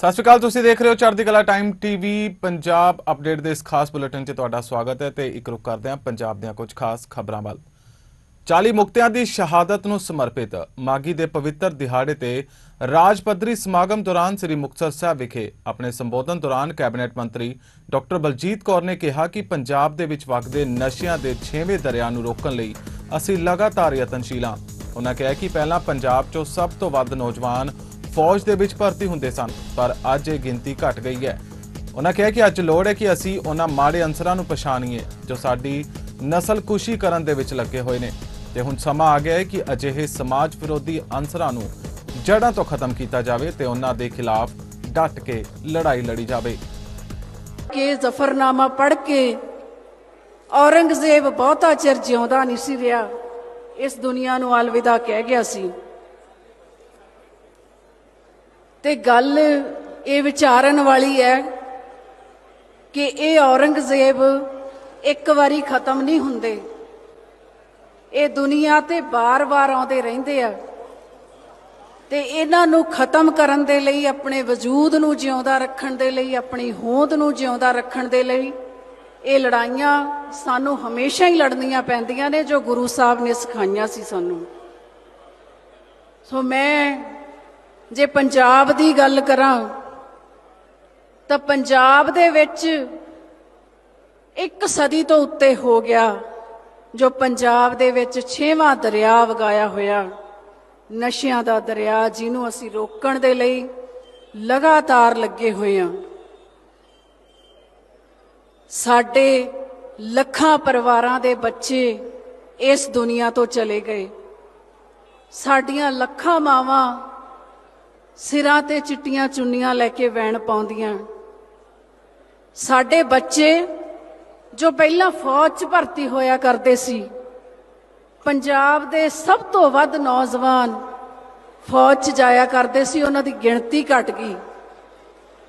ਸਤਿ ਸ਼੍ਰੀ ਅਕਾਲ, ਤੁਸੀਂ ਦੇਖ ਰਹੇ ਹੋ ਚੜ੍ਹਦੀ ਕਲਾ ਟਾਈਮ ਟੀਵੀ ਪੰਜਾਬ ਅਪਡੇਟ ਦੇ ਇਸ ਖਾਸ ਬੁਲੇਟਿਨ 'ਚ ਤੁਹਾਡਾ ਸਵਾਗਤ ਹੈ ਤੇ ਇੱਕ ਰੁਕ ਕਰਦੇ ਹਾਂ ਪੰਜਾਬ ਦੀਆਂ ਕੁਝ ਖਾਸ ਖਬਰਾਂ ਵੱਲ। 40 ਮੁਕਤਿਆਂ ਦੀ ਸ਼ਹਾਦਤ ਨੂੰ ਸਮਰਪਿਤ ਮਾਗੀ ਦੇ ਪਵਿੱਤਰ ਦਿਹਾੜੇ ਤੇ ਰਾਜ ਪੱਧਰੀ ਸਮਾਗਮ ਦੌਰਾਨ ਸ੍ਰੀ ਮੁਕਤਸਰ ਸਾਹਿਬ ਵਿਖੇ ਆਪਣੇ ਸੰਬੋਧਨ ਦੌਰਾਨ ਕੈਬਨਿਟ ਮੰਤਰੀ ਡਾਕਟਰ ਬਲਜੀਤ ਕੌਰ ਨੇ ਕਿਹਾ ਕਿ ਪੰਜਾਬ ਦੇ ਵਿੱਚ ਵਗਦੇ ਨਸ਼ਿਆਂ ਦੇ 6ਵੇਂ ਦਰਿਆ ਨੂੰ ਰੋਕਣ ਲਈ ਅਸੀਂ ਲਗਾਤਾਰ ਯਤਨਸ਼ੀਲ ਹਾਂ। ਉਹਨਾਂ ਕਿਹਾ ਕਿ ਪਹਿਲਾਂ ਪੰਜਾਬ 'ਚੋਂ ਸਭ ਤੋਂ ਵੱਧ ਨੌਜਵਾਨ ਫੌਜ ਦੇ ਵਿੱਚ ਭਰਤੀ ਹੁੰਦੇ ਸਨ, ਪਰ ਅੱਜ ਇਹ ਗਿਣਤੀ ਘਟ ਗਈ ਹੈ। ਉਹਨਾਂ ਕਿਹਾ ਕਿ ਅੱਜ ਲੋੜ ਹੈ ਕਿ ਅਸੀਂ ਉਹਨਾਂ ਮਾੜੇ ਅੰਸਰਾਂ ਨੂੰ ਪਛਾਣੀਏ, ਜੋ ਸਾਡੀ ਨਸਲ ਕੁਸ਼ੀ ਕਰਨ ਦੇ ਵਿੱਚ ਲੱਗੇ ਹੋਏ ਨੇ। ਤੇ ਹੁਣ ਸਮਾਂ ਆ ਗਿਆ ਹੈ ਕਿ ਅਜਿਹੇ ਸਮਾਜ ਵਿਰੋਧੀ ਅੰਸਰਾਂ ਨੂੰ ਜੜ੍ਹਾਂ ਤੋਂ ਖਤਮ ਕੀਤਾ ਜਾਵੇ ਤੇ ਉਹਨਾਂ ਦੇ ਖਿਲਾਫ ਡਟ ਕੇ ਲੜਾਈ ਲੜੀ ਜਾਵੇ। ਕਿ ਜ਼ਫਰਨਾਮਾ ਪੜ੍ਹ ਕੇ ਔਰੰਗਜ਼ੇਬ ਬਹੁਤਾ ਚਿਰ ਜਿਉਂਦਾ ਨਹੀਂ ਸੀ ਰਿਹਾ, ਇਸ ਦੁਨੀਆ ਨੂੰ ਅਲਵਿਦਾ ਕਹਿ ਗਿਆ ਸੀ। ਤੇ ਗੱਲ ਇਹ ਵਿਚਾਰਨ ਵਾਲੀ ਹੈ ਕਿ ਇਹ ਔਰੰਗਜ਼ੇਬ ਇੱਕ ਵਾਰੀ ਖਤਮ ਨਹੀਂ ਹੁੰਦੇ। ਇਹ ਦੁਨੀਆ ਤੇ ਬਾਰ-ਬਾਰ ਆਉਂਦੇ ਰਹਿੰਦੇ ਆ। ਤੇ ਇਹਨਾਂ ਨੂੰ ਖਤਮ ਕਰਨ ਦੇ ਲਈ, ਆਪਣੇ ਵਜੂਦ ਨੂੰ ਜਿਉਂਦਾ ਰੱਖਣ ਦੇ ਲਈ, ਆਪਣੀ ਹੋਂਦ ਨੂੰ ਜਿਉਂਦਾ ਰੱਖਣ ਦੇ ਲਈ ਇਹ ਲੜਾਈਆਂ ਸਾਨੂੰ ਹਮੇਸ਼ਾ ਹੀ ਲੜਨੀਆਂ ਪੈਂਦੀਆਂ ਨੇ, ਜੋ ਗੁਰੂ ਸਾਹਿਬ ਨੇ ਸਿਖਾਈਆਂ ਸੀ ਸਾਨੂੰ। ਸੋ ਮੈਂ ਜੇ ਪੰਜਾਬ ਦੀ ਗੱਲ ਕਰਾਂ, ਤਾਂ ਪੰਜਾਬ ਦੇ ਵਿੱਚ ਇੱਕ ਸਦੀ ਤੋਂ ਉੱਤੇ ਹੋ ਗਿਆ, ਜੋ ਪੰਜਾਬ ਦੇ ਵਿੱਚ ਛੇਵਾਂ ਦਰਿਆ ਵਗਾਇਆ ਹੋਇਆ, ਨਸ਼ਿਆਂ ਦਾ ਦਰਿਆ ਜਿਹਨੂੰ ਅਸੀਂ ਰੋਕਣ ਦੇ ਲਈ ਲਗਾਤਾਰ ਲੱਗੇ ਹੋਏ ਹਾਂ। ਸਾਡੇ ਲੱਖਾਂ ਪਰਿਵਾਰਾਂ ਦੇ ਬੱਚੇ ਇਸ ਦੁਨੀਆ ਤੋਂ ਚਲੇ ਗਏ। ਸਾਡੀਆਂ ਲੱਖਾਂ ਮਾਵਾਂ ਸਿਰਾਂ ਤੇ ਚਿੱਟੀਆਂ ਚੁੰਨੀਆਂ ਲੈ ਕੇ ਵੈਣ ਪਾਉਂਦੀਆਂ। ਸਾਡੇ ਬੱਚੇ ਜੋ ਪਹਿਲਾਂ ਫੌਜ 'ਚ ਭਰਤੀ ਹੋਇਆ ਕਰਦੇ ਸੀ, ਪੰਜਾਬ ਦੇ ਸਭ ਤੋਂ ਵੱਧ ਨੌਜਵਾਨ ਫੌਜ 'ਚ ਜਾਇਆ ਕਰਦੇ ਸੀ, ਉਹਨਾਂ ਦੀ ਗਿਣਤੀ ਘਟ ਗਈ।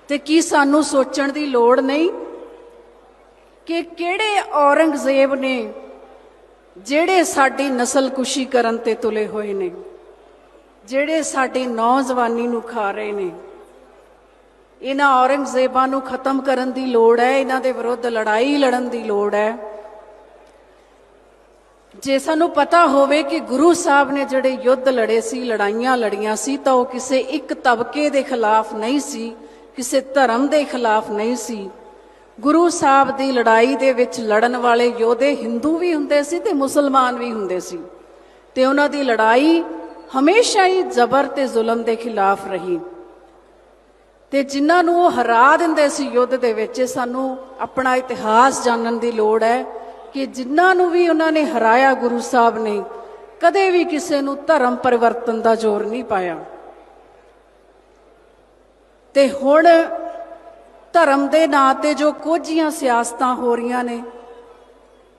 ਤੇ ਕੀ ਸਾਨੂੰ ਸੋਚਣ ਦੀ ਲੋੜ ਨਹੀਂ ਕਿ ਕਿਹੜੇ ਔਰੰਗਜ਼ੇਬ ਨੇ ਜਿਹੜੇ ਸਾਡੀ ਨਸਲਕੁਸ਼ੀ ਕਰਨ ਤੇ ਤੁਲੇ ਹੋਏ ਨੇ? ਜਿਹੜੇ ਸਾਡੀ ਨੌਜਵਾਨੀ ਨੂੰ ਖਾ ਰਹੇ ਨੇ, ਇਹਨਾਂ ਔਰੰਗਜ਼ੇਬਾਂ ਨੂੰ ਖਤਮ ਕਰਨ ਦੀ ਲੋੜ ਹੈ, ਇਹਨਾਂ ਦੇ ਵਿਰੁੱਧ ਲੜਾਈ ਲੜਨ ਦੀ ਲੋੜ ਹੈ। ਜੇ ਸਾਨੂੰ ਪਤਾ ਹੋਵੇ ਕਿ ਗੁਰੂ ਸਾਹਿਬ ਨੇ ਜਿਹੜੇ ਯੁੱਧ ਲੜੇ ਸੀ, ਲੜਾਈਆਂ ਲੜੀਆਂ ਸੀ, ਤਾਂ ਉਹ ਕਿਸੇ ਇੱਕ ਤਬਕੇ ਦੇ ਖਿਲਾਫ ਨਹੀਂ ਸੀ, ਕਿਸੇ ਧਰਮ ਦੇ ਖਿਲਾਫ ਨਹੀਂ ਸੀ। ਗੁਰੂ ਸਾਹਿਬ ਦੀ ਲੜਾਈ ਦੇ ਵਿੱਚ ਲੜਨ ਵਾਲੇ ਯੋਧੇ ਹਿੰਦੂ ਵੀ ਹੁੰਦੇ ਸੀ ਤੇ ਮੁਸਲਮਾਨ ਵੀ ਹੁੰਦੇ ਸੀ। ਤੇ ਉਹਨਾਂ ਦੀ ਲੜਾਈ ਹਮੇਸ਼ਾ ਹੀ ਜ਼ਬਰ ਤੇ ਜ਼ੁਲਮ ਦੇ ਖਿਲਾਫ ਰਹੀ। ਤੇ ਜਿਨ੍ਹਾਂ ਨੂੰ ਉਹ ਹਰਾ ਦਿੰਦੇ ਸੀ ਯੁੱਧ ਦੇ ਵਿੱਚ ਸਾਨੂੰ ਆਪਣਾ ਇਤਿਹਾਸ ਜਾਣਨ ਦੀ ਲੋੜ ਹੈ ਕਿ ਜਿਨ੍ਹਾਂ ਨੂੰ ਵੀ ਉਹਨਾਂ ਨੇ ਹਰਾਇਆ ਗੁਰੂ ਸਾਹਿਬ ਨੇ, ਕਦੇ ਵੀ ਕਿਸੇ ਨੂੰ ਧਰਮ ਪਰਿਵਰਤਨ ਦਾ ਜ਼ੋਰ ਨਹੀਂ ਪਾਇਆ। ਤੇ ਹੁਣ ਧਰਮ ਦੇ ਨਾਂ ਤੇ ਜੋ ਕੋਝੀਆਂ ਸਿਆਸਤਾਂ ਹੋ ਰਹੀਆਂ ਨੇ,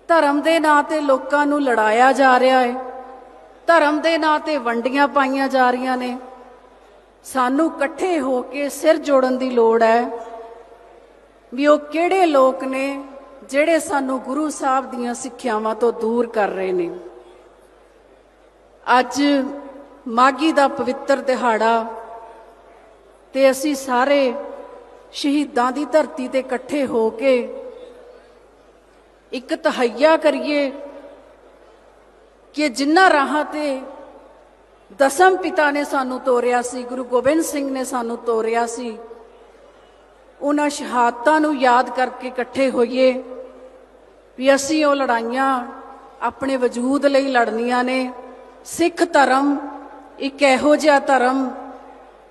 ਧਰਮ ਦੇ ਨਾਂ ਤੇ ਲੋਕਾਂ ਨੂੰ ਲੜਾਇਆ ਜਾ ਰਿਹਾ ਹੈ। ਧਰਮ ਦੇ ਨਾਂ ਤੇ ਵੰਡੀਆਂ ਪਾਈਆਂ ਜਾ ਰਹੀਆਂ ਨੇ। ਸਾਨੂੰ ਇਕੱਠੇ ਹੋ ਕੇ ਸਿਰ ਜੋੜਨ ਦੀ ਲੋੜ ਹੈ ਵੀ ਉਹ ਕਿਹੜੇ ਲੋਕ ਨੇ ਜਿਹੜੇ ਸਾਨੂੰ ਗੁਰੂ ਸਾਹਿਬ ਦੀਆਂ ਸਿੱਖਿਆਵਾਂ ਤੋਂ ਦੂਰ ਕਰ ਰਹੇ ਨੇ। ਅੱਜ ਮਾਗੀ ਦਾ ਪਵਿੱਤਰ ਦਿਹਾੜਾ ਤੇ ਅਸੀਂ ਸਾਰੇ ਸ਼ਹੀਦਾਂ ਦੀ ਧਰਤੀ ਤੇ ਇਕੱਠੇ ਹੋ ਕੇ ਇੱਕ ਤਹਈਆ ਕਰੀਏ ਕਿ ਜਿੰਨਾ ਰਾਹਾਂ ਤੇ ਦਸਮ ਪਿਤਾ ਨੇ ਸਾਨੂੰ ਤੋਰਿਆ ਸੀ, ਗੁਰੂ ਗੋਬਿੰਦ ਸਿੰਘ ਨੇ ਸਾਨੂੰ ਤੋਰਿਆ ਸੀ, ਉਹਨਾਂ ਸ਼ਹਾਦਤਾਂ ਨੂੰ ਯਾਦ ਕਰਕੇ ਇਕੱਠੇ ਹੋਈਏ ਵੀ ਅਸੀਂ ਉਹ ਲੜਾਈਆਂ ਆਪਣੇ ਵਜੂਦ ਲਈ ਲੜਨੀਆਂ ਨੇ। ਸਿੱਖ ਧਰਮ ਇੱਕ ਇਹੋ ਜਿਹਾ ਧਰਮ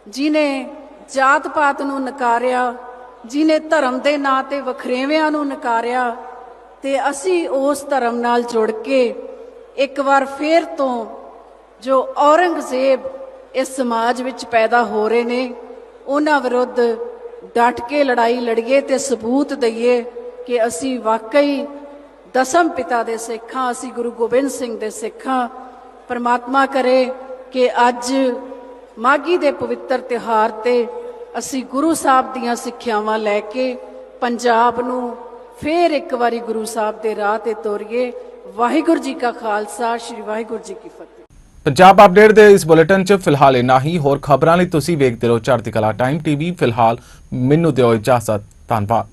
ਜਿਨੇ ਜਾਤ ਪਾਤ ਨੂੰ ਨਕਾਰਿਆ ਜਿਨੇ ਧਰਮ ਦੇ ਨਾਂ ਤੇ ਵਖਰੇਵਿਆਂ ਨੂੰ ਨਕਾਰਿਆ ਤੇ ਅਸੀਂ ਉਸ ਧਰਮ ਨਾਲ ਜੁੜ ਕੇ ਇੱਕ ਵਾਰ ਫੇਰ ਤੋਂ ਜੋ ਔਰੰਗਜ਼ੇਬ ਇਸ ਸਮਾਜ ਵਿੱਚ ਪੈਦਾ ਹੋ ਰਹੇ ਨੇ, ਉਹਨਾਂ ਵਿਰੁੱਧ ਡਟ ਕੇ ਲੜਾਈ ਲੜੀਏ ਤੇ ਸਬੂਤ ਦਈਏ ਕਿ ਅਸੀਂ ਵਾਕਈ ਦਸਮ ਪਿਤਾ ਦੇ ਸਿੱਖਾਂ, ਅਸੀਂ ਗੁਰੂ ਗੋਬਿੰਦ ਸਿੰਘ ਦੇ ਸਿੱਖਾਂ। ਪਰਮਾਤਮਾ ਕਰੇ ਕਿ ਅੱਜ ਮਾਗੀ ਦੇ ਪਵਿੱਤਰ ਤਿਹਾਰ ਤੇ ਅਸੀਂ ਗੁਰੂ ਸਾਹਿਬ ਦੀਆਂ ਸਿੱਖਿਆਵਾਂ ਲੈ ਕੇ ਪੰਜਾਬ ਨੂੰ ਫੇਰ ਇੱਕ ਵਾਰੀ ਗੁਰੂ ਸਾਹਿਬ ਦੇ ਰਾਹ ਤੇ ਤੋਰੀਏ। ਵਾਹਿਗੁਰੂ ਜੀ ਕਾ ਖਾਲਸਾ, ਸ੍ਰੀ ਵਾਹਿਗੁਰੂ ਜੀ ਕੀ ਫਤਿਹ। ਪੰਜਾਬ ਅਪਡੇਟ ਦੇ ਇਸ ਬੁਲੇਟਿਨ 'ਚ ਫਿਲਹਾਲ ਇੰਨਾ ਹੀ। ਹੋਰ ਖਬਰਾਂ ਲਈ ਤੁਸੀਂ ਵੇਖਦੇ ਰਹੋ ਚੜ੍ਹਦੀ ਕਲਾ ਟਾਈਮ ਟੀਵੀ। ਫਿਲਹਾਲ ਮੈਨੂੰ ਦਿਓ ਇਜਾਜ਼ਤ। ਧੰਨਵਾਦ।